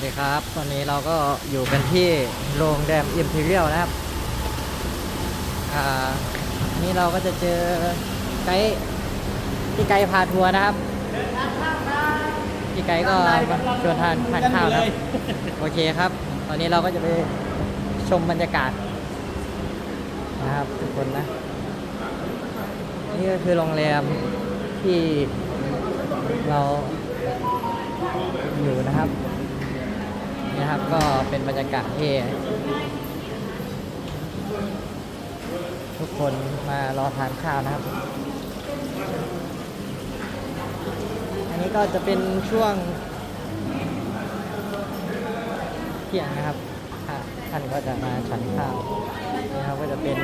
วัสดีครับ ตอนนี้เราก็อยู่กันที่โรงแรมอิมพีเรียลนะครับ อ่า นี่เราก็จะเจอไกด์พี่ไกด์พาทัวร์นะครับพี่ไกด์ก็ชวนทานทานข้าวนะครับ โอเคครับ ตอนนี้เราก็จะไปชมบรรยากาศ นะครับทุกคนนะ นี่ก็คือโรงแรมที่เราอยู่นะครับ นะครับ ก็เป็นบรรยากาศที่ทุกคนมารอทานข้าวนะครับ อันนี้ก็จะเป็นช่วงเที่ยงนะครับท่านก็จะมาฉันข้าวนี่ครับก็จะเป็น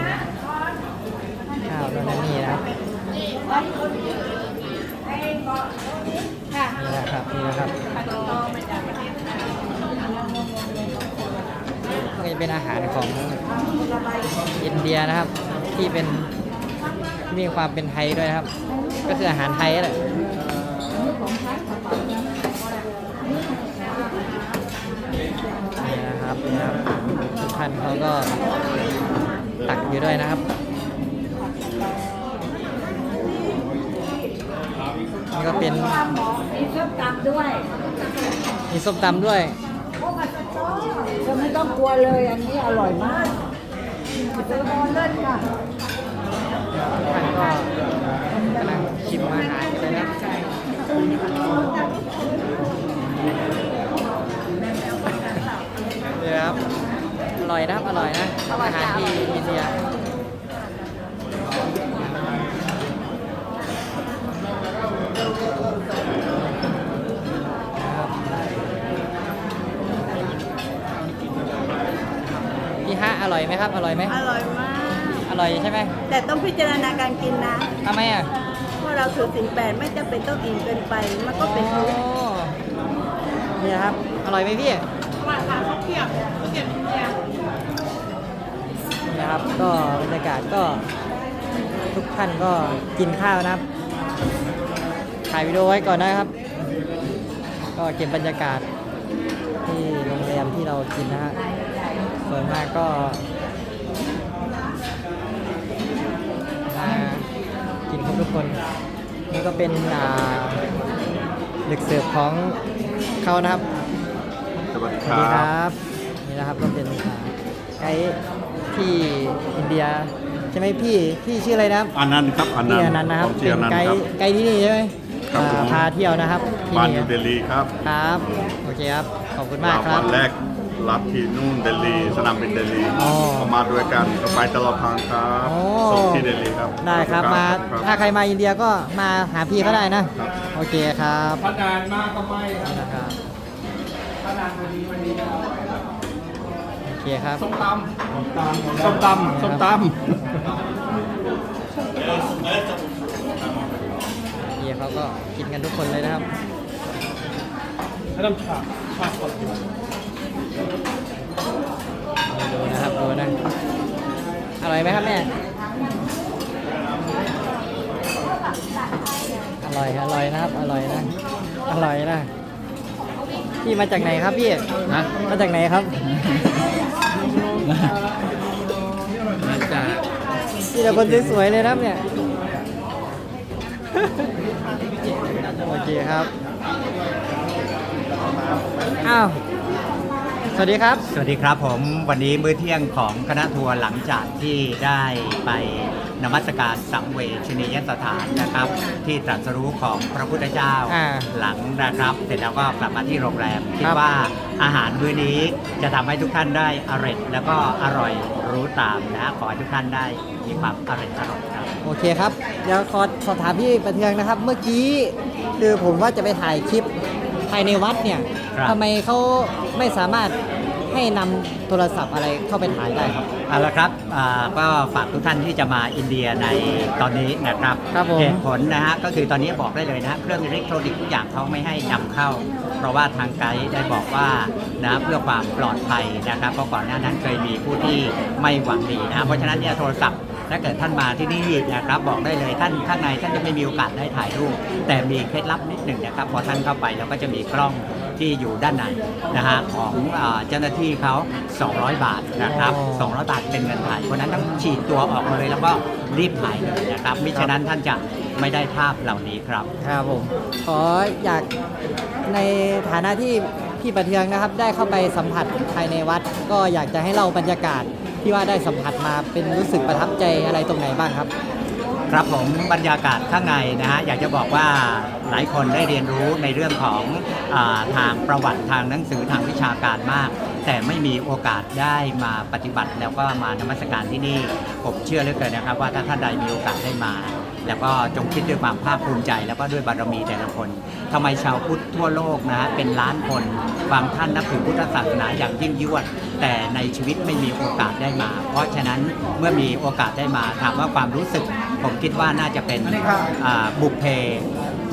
ข้าวโน่นนั่นนี่นะครับนี่นะครับนี่นะครับก็จะ เป็นอาหารของอินเดียนะครับ ที่เป็นที่มีความเป็นไทยด้วยนะครับ ก็คืออาหารไทยแหละนี่นะครับนี่นะครับทุกท่านเขาก็ตักอยู่ด้วยนะครับนี่ก็เป็นมีเครื่องตำด้วยมีส้มตำด้วย ก็ไม่ต้องกลัวเลยอันนี้อร่อยมากเจอมอนเลิศค่ะท่านก็กำลังชิมอาหารอยู่เลยนะเดี๋ยวครับ อร่อยนะครับ อร่อยนะ อาหารที่อินเดีย พี่ฮะอร่อยไหมครับ อร่อยไหมอร่อยมาก อร่อยใช่ไหมแต่ต้องพิจารณาการกินนะทำไมอะเพราะเราถือสินแปดไม่จำเป็นต้องอิ่มเกินไป มันก็เป็นอ๋ทุกข์อนี่นะครับ อร่อยไหมพี่ว่าค่ะเขาเพียบเขาเก็บเนี่ยนี่นะครับ ก็บรรยากาศก็ทุกท่านก็กินข้าวนะครับ ถ่ายวิดีโอไว้ก่อนนะครับ ก็เก็บบรรยากาศที่โรงแรมที่เรากินนะฮะ ส่วนมากก็มากินครบทุกคน นี่ก็เป็นอ่าเด็กเสิร์ฟของเขานะครับ สวัสดีสควัสดีครัรับบนี่นะครับก็เป็นอ่าไกด์ที่อินเดียใช่ไหมพี่พี่ชื่ออะไรนะครับอันนั้นต์ครับอันนั้พี่นอนันต์นะครับ ผมชื่เป็อนอันนั้นไกต์ครัด์บไกด์ที่นี่ใช่ไหมครับอ่าผมพาเที่ยวนะครับที่บ้านนี่นิวเดลีครับครับ โอเคครับ ขอบคุณมากครับวันแรก รับที่นู่นเดลีสนามบินเดลีอ๋อก็มาด้วยกันก็ไปตลอดทางครับโอ้ ส่งที่เดลีครับได้ครับมาครับถ้าใครมาอินเดียก็มาหาพี่ก็ได้นะ ครับ โอเคครับพนานมากก็ไม่ครับนี่นะครับพนานวันนี้วันนี้โอเคครับ ส้มตำส้มตำส้มตพี่เขาก็กินกันทุกคนเลยนะครับำให้น้ำฉาฉาบก่อน ดูนะครับดูนะอร่อยไหมครับแม่อร่อยอร่อยนะครับอร่อยนะอร่อยนะพี่มาจากไหนครับพี่ฮะมาจากไหนครับมาจากพี่แต่คนสวยๆเลยนะครับเนี่ยโอเคครับอ้าว สวัสดีครับ สวัสดีครับผมวันนี้มื้อเที่ยงของคณะทัวร์หลังจากที่ได้ไปนมัสการสังเวชนียสถานนะครับ ที่ตรัสรู้ของพระพุทธเจ้าอ่าหลังนะครับ เสร็จแล้วก็กลับมาที่โรงแรมคิคดรับว่าอาหารมื้อนี้จะทำให้ทุกท่านได้อร่อยแล้วก็อร่อยรู้ตามนะขอให้ทุกท่านได้มีความอร่อยอร่อยครับ โอเคครับ เดี๋ยวขอสอบถามพี่ประเทืองนะครับ เมื่อกี้คือผมว่าจะไปถ่ายคลิป ภายในวัดเนี่ยครับ ทำไมเขาไม่สามารถให้นำโทรศัพท์อะไรเข้าไปถ่ายได้ครับ เอาละครับอ่าก็ฝากทุกท่านที่จะมาอินเดียในตอนนี้นะครับครับผม เหตุผลนะฮะก็คือตอนนี้บอกได้เลยนะฮะเครื่องอิเล็กทรอนิกส์ทุกอย่างเขาไม่ให้นำเข้า เพราะว่าทางไกด์ได้บอกว่านะเพื่อความปลอดภัยนะครับเพราะก่อนหน้านั้นเคยมีผู้ที่ไม่หวังดีนะเพราะฉะนั้นเนี่ยโทรศัพท์ ถ้าเกิดท่านมาที่นี่นะครับบอกได้เลยท่านข้างในท่านจะไม่มีโอกาสได้ถ่ายรูป แต่มีเคล็ดลับนิดหนึ่งนะครับพอท่านเข้าไปเราก็จะมีกล้องที่อยู่ด้านในนะฮะของอาเจ้าหน้าที่เขา 200 บาทนะครับอ๋อ200 บาทเป็นเงินไทยเพราะฉะนั้นต้องฉีดตัวออกมาเลยแล้วก็รีบถ่ายเลยนะครับมิฉะนั้นท่านจะไม่ได้ภาพเหล่านี้ครับ ครับผม ขออยากในฐานะที่พี่ประเทืองนะครับ ได้เข้าไปสัมผัสภายในวัด ก็อยากจะให้เล่าบรรยากาศ ที่ว่าได้สัมผัสมาเป็นรู้สึกประทับใจอะไรตรงไหนบ้างครับ ครับผมบรรยากาศข้างในนะฮะอยากจะบอกว่าหลายคนได้เรียนรู้ในเรื่องของอาทางประวัติทางหนังสือทางวิชาการมาก แต่ไม่มีโอกาสได้มาปฏิบัติแล้วก็มานมัสการที่นี่ ผมเชื่อเหลือเกินนะครับว่าถ้าท่านใดมีโอกาสได้มา แล้วก็จงคิดด้วยความภาคภูมิใจ แล้วก็ด้วยบารมีแต่ละคนทำไมชาวพุทธทั่วโลกนะฮะเป็นล้านคนบางท่านนับถือพุทธศาสนาอย่างยิ่งยวด แต่ในชีวิตไม่มีโอกาสได้มา เพราะฉะนั้นเมื่อมีโอกาสได้มาถามว่าความรู้สึก ผมคิดว่าน่าจะเป็นบุพเพ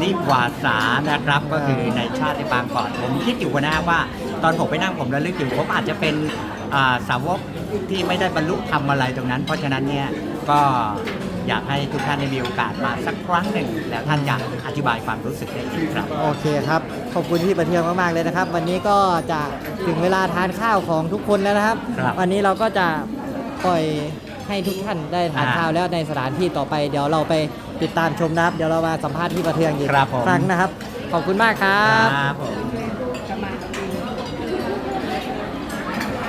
นิวาสานะครับก็คือในชาติปางก่อนผมคิดอยู่นะว่า ตอนผมไปนั่งผมระลึกอยู่ผมอาจจะเป็นสาวกที่ไม่ได้บรรลุธรรมอะไรตรงนั้น เพราะฉะนั้นเนี่ยก็ อยากให้ทุกท่านได้มีโอกาสมาสักครั้งหนึ่ง แล้วท่านจะอธิบายความรู้สึกได้ดีครับ โอเคครับ ขอบคุณพี่ประเทืองมากๆเลยนะครับ วันนี้ก็จะถึงเวลาทานข้าวของทุกคนแล้วนะครับ ครับ วันนี้เราก็จะปล่อยให้ทุกท่านได้ทานอ่าข้าวแล้วในสถานที่ต่อไป เดี๋ยวเราไปติดตามชมนะครับ เดี๋ยวเรามาสัมภาษณ์พี่ประเทืองอีกครับผม ครั้งนะครับ ขอบคุณมากครับ ครับผม